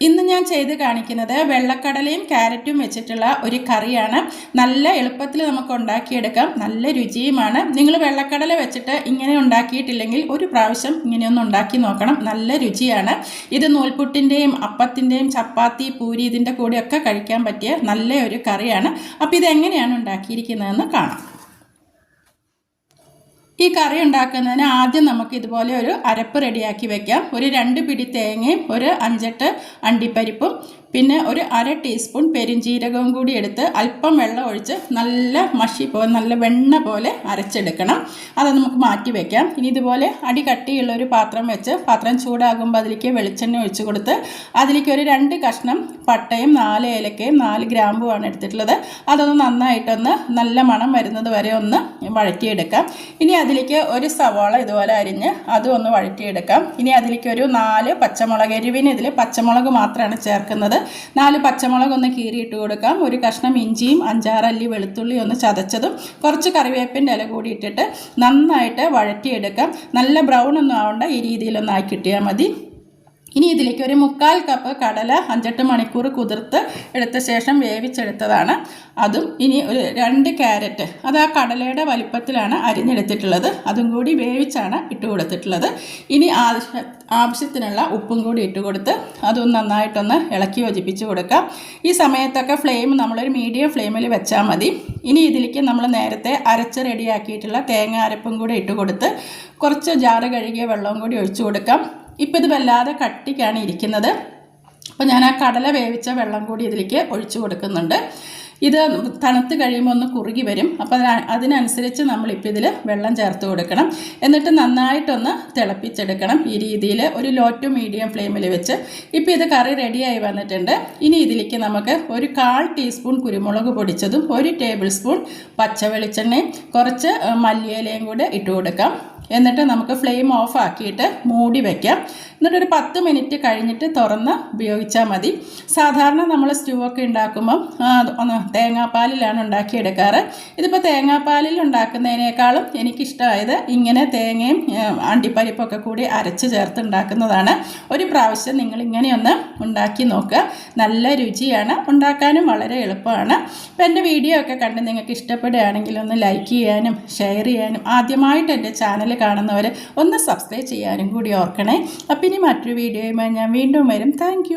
ഇന്ന് ഞാൻ ചെയ്ത് കാണിക്കുന്നത് വെള്ളക്കടലയും ക്യാരറ്റും വെച്ചിട്ടുള്ള ഒരു കറിയാണ്. നല്ല എളുപ്പത്തിൽ നമുക്ക് ഉണ്ടാക്കിയെടുക്കാം. നല്ല രുചിയുമാണ്. നിങ്ങൾ വെള്ളക്കടല വെച്ചിട്ട് ഇങ്ങനെ ഉണ്ടാക്കിയിട്ടില്ലെങ്കിൽ ഒരു പ്രാവശ്യം ഇങ്ങനെയൊന്ന് ഉണ്ടാക്കി നോക്കണം. നല്ല രുചിയാണ്. ഇത് നൂൽപുട്ടിന്റെയും അപ്പത്തിന്റെയും ചപ്പാത്തി പൂരി ഇതിന്റെ കൂടെയൊക്കെ കഴിക്കാൻ പറ്റിയ നല്ല ഒരു കറിയാണ്. അപ്പോൾ ഇതെങ്ങനെയാണ് ഉണ്ടാക്കിയിരിക്കുന്നതെന്ന് കാണാം. ഈ കറി ഉണ്ടാക്കുന്നതിന് ആദ്യം നമുക്ക് ഇതുപോലെ ഒരു അരപ്പ് റെഡിയാക്കി വെക്കാം. ഒരു രണ്ട് പിടി തേങ്ങയും ഒരു അഞ്ചെട്ട് അണ്ടിപ്പരിപ്പും പിന്നെ ഒരു അര ടീസ്പൂൺ പെരിഞ്ജീരകവും കൂടി എടുത്ത് അല്പം വെള്ളം ഒഴിച്ച് നല്ല മഷി പോലെ നല്ല വെണ്ണ പോലെ അരച്ചെടുക്കണം. അത് നമുക്ക് മാറ്റി വെക്കാം. ഇനി ഇതുപോലെ അടി കട്ടിയുള്ള ഒരു പാത്രം വെച്ച് പാത്രം ചൂടാകുമ്പോൾ അതിലേക്ക് വെളിച്ചെണ്ണ ഒഴിച്ച് കൊടുത്ത് അതിലേക്ക് ഒരു രണ്ട് കഷ്ണം പട്ടയും നാല് ഏലക്കയും നാല് ഗ്രാമ്പുമാണ് എടുത്തിട്ടുള്ളത്. അതൊന്ന് നന്നായിട്ടൊന്ന് നല്ല മണം വരുന്നത് വരെ ഒന്ന് വഴറ്റിയെടുക്കാം. ഇനി അതിലേക്ക് ഒരു സവാള ഇതുപോലെ അരിഞ്ഞ് അതും ഒന്ന് വഴറ്റിയെടുക്കാം. ഇനി അതിലേക്ക് ഒരു നാല് പച്ചമുളക് എരിവിന് ഇതിൽ പച്ചമുളക് മാത്രമാണ് ചേർക്കുന്നത്. നാല് പച്ചമുളക് ഒന്ന് കീറിയിട്ട് കൊടുക്കാം. ഒരു കഷ്ണം ഇഞ്ചിയും അഞ്ചാറല്ലി വെളുത്തുള്ളി ഒന്ന് ചതച്ചതും കുറച്ച് കറിവേപ്പിന്റെ ഇല കൂടി ഇട്ടിട്ട് നന്നായിട്ട് വഴറ്റിയെടുക്കാം. നല്ല ബ്രൗൺ ഒന്നും ആവണ്ട ഈ രീതിയിലൊന്ന് കിട്ടിയാൽ മതി. ഇനി ഇതിലേക്ക് ഒരു മുക്കാൽ കപ്പ് കടല അഞ്ചെട്ട് മണിക്കൂർ കുതിർത്ത് എടുത്ത ശേഷം വേവിച്ചെടുത്തതാണ്. അതും ഇനി ഒരു രണ്ട് ക്യാരറ്റ് അത് ആ കടലയുടെ വലിപ്പത്തിലാണ് അരിഞ്ഞെടുത്തിട്ടുള്ളത്. അതും കൂടി വേവിച്ചാണ് ഇട്ട് കൊടുത്തിട്ടുള്ളത്. ഇനി ആവശ്യ ആവശ്യത്തിനുള്ള ഉപ്പും കൂടി ഇട്ട് കൊടുത്ത് അതും നന്നായിട്ടൊന്ന് ഇളക്കി യോജിപ്പിച്ച് കൊടുക്കാം ഈ സമയത്തൊക്കെ ഫ്ലെയിം നമ്മളൊരു മീഡിയം ഫ്ലെയിമിൽ വെച്ചാൽ മതി. ഇനി ഇതിലേക്ക് നമ്മൾ നേരത്തെ അരച്ച് റെഡിയാക്കിയിട്ടുള്ള തേങ്ങ അരപ്പും കൂടി ഇട്ട് കൊടുത്ത് കുറച്ച് ജാറ് കഴുകിയ വെള്ളവും കൂടി ഒഴിച്ചു കൊടുക്കാം. ഇപ്പം ഇത് വല്ലാതെ കട്ടിക്കാണ് ഇരിക്കുന്നത്. അപ്പോൾ ഞാൻ ആ കടല വേവിച്ച വെള്ളം കൂടി ഇതിലേക്ക് ഒഴിച്ചു കൊടുക്കുന്നുണ്ട്. ഇത് തണുത്ത് കഴിയുമ്പോൾ ഒന്ന് കുറുകി വരും. അപ്പോൾ അതിനനുസരിച്ച് നമ്മളിപ്പോൾ ഇതിൽ വെള്ളം ചേർത്ത് കൊടുക്കണം. എന്നിട്ട് നന്നായിട്ടൊന്ന് തിളപ്പിച്ചെടുക്കണം ഈ രീതിയിൽ ഒരു ലോ ടു മീഡിയം ഫ്ലെയിമിൽ വെച്ച്. ഇപ്പോൾ ഇത് കറി റെഡിയായി വന്നിട്ടുണ്ട്. ഇനി ഇതിലേക്ക് നമുക്ക് ഒരു കാൽ ടീസ്പൂൺ കുരുമുളക് പൊടിച്ചതും ഒരു ടേബിൾ സ്പൂൺ പച്ച വെളിച്ചെണ്ണയും കുറച്ച് മല്ലിയിലയും കൂടെ ഇട്ട് കൊടുക്കാം. എന്നിട്ട് നമുക്ക് ഫ്ലെയിം ഓഫ് ആക്കിയിട്ട് മൂടി വയ്ക്കാം എന്നിട്ടൊരു പത്ത് മിനിറ്റ് കഴിഞ്ഞിട്ട് തുറന്ന് ഉപയോഗിച്ചാൽ മതി. സാധാരണ നമ്മൾ സ്റ്റൂ ഒക്കെ ഉണ്ടാക്കുമ്പം തേങ്ങാപ്പാലിലാണ് ഉണ്ടാക്കിയെടുക്കാറ്. ഇതിപ്പോൾ തേങ്ങാപ്പാലിൽ ഉണ്ടാക്കുന്നതിനേക്കാളും എനിക്കിഷ്ടമായത് ഇങ്ങനെ തേങ്ങയും അണ്ടിപ്പരിപ്പൊക്കെ കൂടി അരച്ച് ചേർത്ത് ഉണ്ടാക്കുന്നതാണ്. ഒരു പ്രാവശ്യം നിങ്ങൾ ഇങ്ങനെയൊന്ന് ഉണ്ടാക്കി നോക്കുക. നല്ല രുചിയാണ്. ഉണ്ടാക്കാനും വളരെ എളുപ്പമാണ്. അപ്പോൾ എന്റെ വീഡിയോ ഒക്കെ കണ്ട് നിങ്ങൾക്ക് ഇഷ്ടപ്പെടുകയാണെങ്കിൽ ഒന്ന് ലൈക്ക് ചെയ്യാനും ഷെയർ ചെയ്യാനും. ആദ്യമായിട്ട് എന്റെ ചാനൽ കാണുന്നവർ ഒന്ന് സബ്സ്ക്രൈബ് ചെയ്യാനും കൂടി ഓർക്കണേ. അപ്പം ഇനി മറ്റൊരു വീഡിയോയുമായി ഞാൻ വീണ്ടും വരും. താങ്ക്